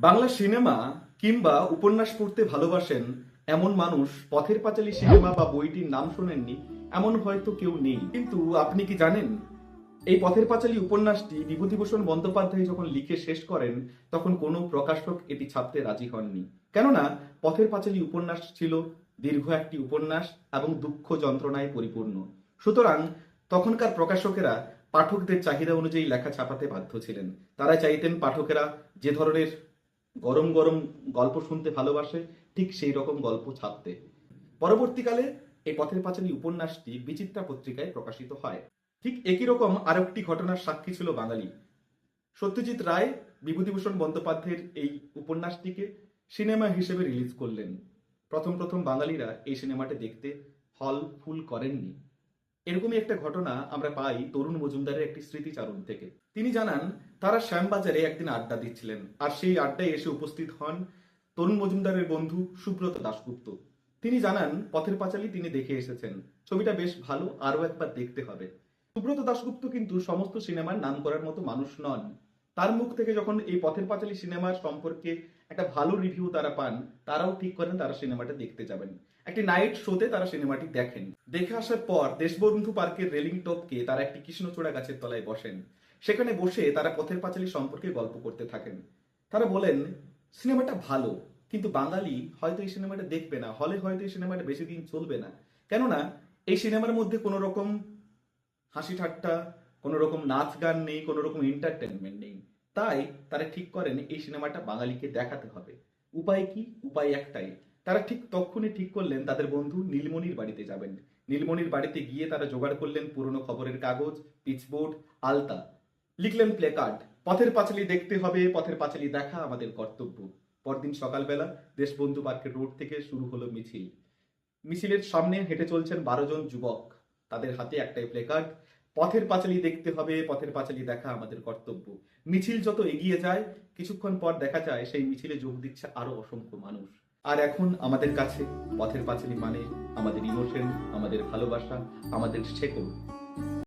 Bangla cinema কিংবা উপন্যাস পড়তে ভালোবাসেন এমন মানুষ পথের পাঁচালী সিনেমা বা বইটির নাম শোনেননি, এমন হয়তো কেউ নেই। কিন্তু আপনি কি জানেন, এই পথের পাঁচালী উপন্যাসটি বিভূতিভূষণ বন্দ্যোপাধ্যায় যখন লিখে শেষ করেন, তখন কোনো প্রকাশক এটি ছাপতে রাজি হননি। কেননা, পথের পাঁচালী উপন্যাস ছিল দীর্ঘ একটি উপন্যাস এবং দুঃখ যন্ত্রণায় পরিপূর্ণ। সুতরাং, তখনকার প্রকাশকেরা পাঠকদের চাহিদা অনুযায়ী লেখা ছাপাতে বাধ্য ছিলেন। তারা চাইতেন পাঠকেরা যে ধরনের গরম গরম গল্প শুনতে ভালোবাসে, ঠিক সেই রকম গল্প ছাপতে। পরবর্তীকালে এই পথের পাঁচালী উপন্যাসটি বিচিত্রা পত্রিকায় প্রকাশিত হয়। ঠিক একই রকম আরেকটি ঘটনার সাক্ষী ছিল বাঙালি। সত্যজিৎ রায় বিভূতিভূষণ বন্দ্যোপাধ্যায়ের এই উপন্যাসটিকে সিনেমা হিসেবে রিলিজ করলেন। প্রথম প্রথম বাঙালিরা এই সিনেমাটি দেখতে হল ফুল করেননি। এরকমই একটা ঘটনা আমরা পাই তরুণ মজুমদারের একটি স্মৃতিচারণ থেকে। তিনি জানান, তারা শ্যামবাজারে একদিন আড্ডা দিচ্ছিলেন আর সেই আড্ডায় এসে উপস্থিত হন তরুণ মজুমদারের বন্ধু সুব্রত দাশগুপ্ত। তিনি জানান, পথের পাঁচালি তিনি দেখে এসেছেন। ছবিটা বেশ ভালো, আরও একবার দেখতে হবে। সুব্রত দাশগুপ্ত কিন্তু সমস্ত সিনেমার নাম করার মতো মানুষ নন। তার মুখ থেকে যখন এই পথের পাঁচালী সিনেমার সম্পর্কে একটা ভালো রিভিউ তারা পান, তারাও ঠিক করেন, তারা সিনেমাটা দেখতে যাবেন। একটি নাইট শোতে তারা সিনেমাটি দেখেন। দেখে আসার পর দেশবন্ধু পার্কের রেলিং টপকে তারা একটি কৃষ্ণচূড়া গাছের তলায় বসেন। সেখানে বসে তারা পথের পাঁচালী সম্পর্কে গল্প করতে থাকেন। তারা বলেন, সিনেমাটা ভালো, কিন্তু বাঙালি হয়তো এই সিনেমাটা দেখবে না। হলে হয়তো এই সিনেমাটা বেশি দিন চলবে না। কেননা, এই সিনেমার মধ্যে কোনো রকম হাসি ঠাট্টা, কোনো রকম নাচ গান নেই, কোনো রকম এন্টারটেনমেন্ট নেই। তাই তারা ঠিক করেন এই সিনেমাটা বাঙালিকে দেখাতে হবে। উপায় কি? উপায় একটাই। তারা ঠিক তখনই ঠিক করলেন তাদের বন্ধু নীলমণির বাড়িতে যাবেন। নীলমণির বাড়িতে গিয়ে তারা জোগাড় করলেন পুরনো খবরের কাগজ, পিচবোর্ড, আলতা। লিখলেন প্লেকার্ড, পথের পাঁচালী দেখতে হবে, পথের পাঁচালী দেখা আমাদের কর্তব্য। পরদিন সকালবেলা দেশবন্ধু পার্কের রোড থেকে শুরু হলো মিছিল। মিছিলের সামনে হেঁটে চলছেন বারো জন যুবক। তাদের হাতে একটাই প্লেকার্ড পথের পাঁচালি দেখতে হবে, পথের পাঁচালি দেখা আমাদের কর্তব্য। মিছিল যত এগিয়ে যায়, কিছুক্ষণ পর দেখা যায় সেই মিছিলে যোগ দিচ্ছে আরও অসংখ্য মানুষ। আর এখন আমাদের কাছে পথের পাঁচালি মানে আমাদের ইমোশন, আমাদের ভালোবাসা, আমাদের শেকড়